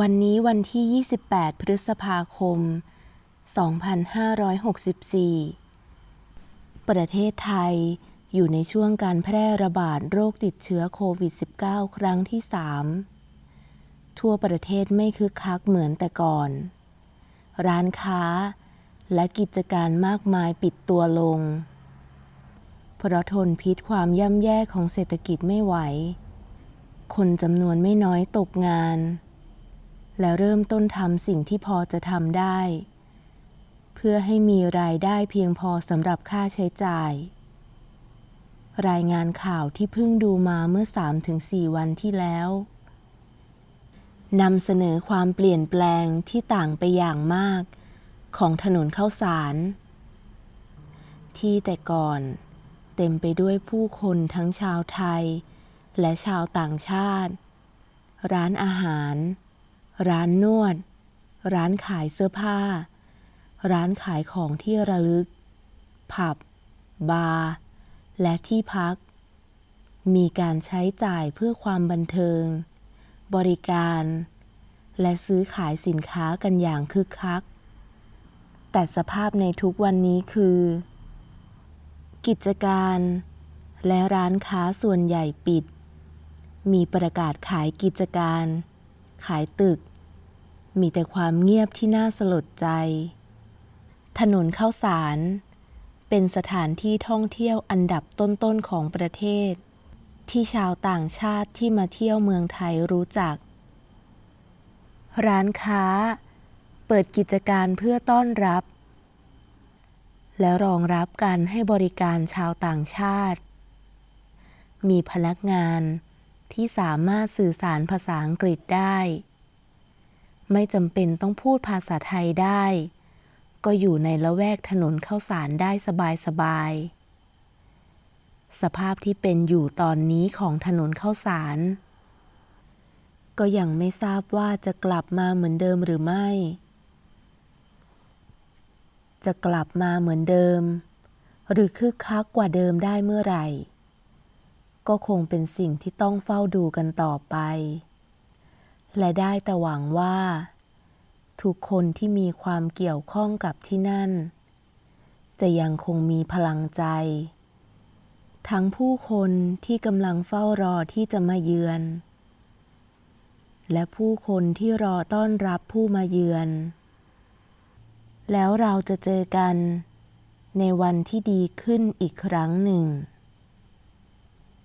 วันนี้วันที่ 28 พฤษภาคม 2564 ประเทศไทยอยู่ในช่วงการแพร่ระบาดโรคติดเชื้อโควิด -19 ครั้งที่ 3 ทั่วประเทศไม่คึกคักเหมือนแต่ก่อน ร้านค้าและกิจการมากมายปิดตัวลง เพราะทนพิษความย่ำแย่ของเศรษฐกิจไม่ไหว คนจำนวนไม่น้อยตกงาน และเริ่มต้นทำสิ่งที่พอจะทำได้ เพื่อให้มีรายได้เพียงพอสำหรับค่าใช้จ่าย รายงานข่าวที่เพิ่งดูมาเมื่อ 3-4 วันที่แล้วนำเสนอความเปลี่ยนแปลงที่ต่างไปอย่างมากของถนนเข้าสาร ที่แต่ก่อนเต็มไปด้วยผู้คนทั้งชาวไทย และชาวต่างชาติ ร้านอาหาร ร้านนวด ร้านขายเสื้อผ้า ร้านขายของที่ระลึก ผับ บาร์ และที่พัก มีการใช้จ่ายเพื่อความบันเทิง บริการ และซื้อขายสินค้ากันอย่างคึกคัก แต่สภาพในทุกวันนี้คือ กิจการ และร้านค้าส่วนใหญ่ปิด มีประกาศขายกิจการ ขายตึก มีแต่ความเงียบที่น่าสลดใจ ถนนข้าวสาร เป็นสถานที่ท่องเที่ยวอันดับต้นๆของประเทศ ที่ชาวต่างชาติที่มาเที่ยวเมืองไทยรู้จัก ร้านค้า เปิดกิจการเพื่อต้อนรับ และรองรับการให้บริการชาวต่างชาติ มีพนักงาน ที่สามารถสื่อสารภาษาอังกฤษได้ ไม่จำเป็นต้องพูดภาษาไทยได้ ก็อยู่ในละแวกถนนเข้าสารได้สบายๆสภาพที่เป็นอยู่ตอนนี้ของถนนเข้าสาร ก็ยังไม่ทราบว่าจะกลับมาเหมือนเดิมหรือไม่ จะกลับมาเหมือนเดิม หรือคึกคักกว่าเดิมได้เมื่อไหร่ ก็คงเป็นสิ่งที่ต้องเฝ้าดูกันต่อไป และได้แต่หวังว่า ทุกคนที่มีความเกี่ยวข้องกับที่นั่น จะยังคงมีพลังใจ ทั้งผู้คนที่กำลังเฝ้ารอที่จะมาเยือน และผู้คนที่รอต้อนรับผู้มาเยือน แล้วเราจะเจอกันในวันที่ดีขึ้นอีกครั้งหนึ่ง